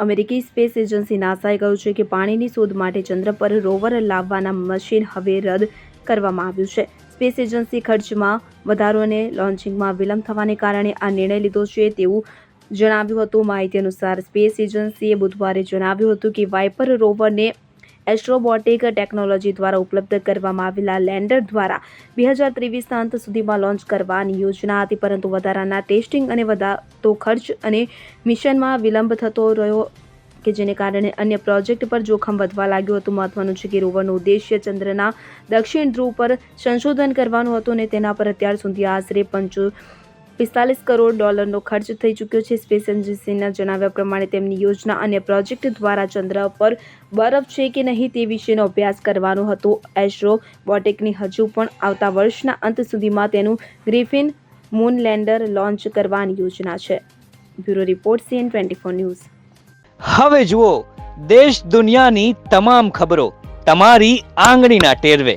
અમેરિકી space agency નાસાએ કહ્યું છે કે પાણીની શોધ માટે ચંદ્ર પર રોવર લાવવાના મશીન હવે રદ કરવામાં આવ્યું છે. સ્પેસ એજન્સી ખર્ચમાં વધારો અને લોન્ચિંગમાં વિલંબ થવાને કારણે આ નિર્ણય લીધો છે તેવું જણાવ્યું હતું. માહિતી અનુસાર સ્પેસ એજન્સીએ બુધવારે જણાવ્યું હતું કે વાઇપર રોવરને એસ્ટ્રોબોટિક ટેકનોલોજી દ્વારા ઉપલબ્ધ કરવામાં આવેલા લેન્ડર દ્વારા બે હજાર ત્રેવીસના અંત સુધીમાં લોન્ચ કરવાની યોજના હતી, પરંતુ વધારાના ટેસ્ટિંગ અને વધારતો ખર્ચ અને મિશનમાં વિલંબ થતો રહ્યો કે જેને કારણે અન્ય પ્રોજેક્ટ પર જોખમ વધવા લાગ્યું હતું. મહત્વનું છે કે રોવરનો ઉદ્દેશ્ય ચંદ્રના દક્ષિણ ધ્રુવ પર સંશોધન કરવાનું હતું અને તેના પર અત્યાર સુધી આશરે પંચો પિસ્તાલીસ કરોડ ડોલરનો ખર્ચ થઈ ચૂક્યો છે. સ્પેસ એજન્સીના જણાવ્યા પ્રમાણે તેમની યોજના અને પ્રોજેક્ટ દ્વારા ચંદ્ર પર બરફ છે કે નહીં તે વિશેનો અભ્યાસ કરવાનો હતો. એસ્ટ્રો બોટેકની હજુ પણ આવતા વર્ષના અંત સુધીમાં તેનું ગ્રિફિન મૂન લેન્ડર લોન્ચ કરવાની યોજના છે. Bureau report CN twenty four news. હવે જુઓ, દેશ દુનિયાની તમામ ખબરો તમારી આંગળીના ટેરવે.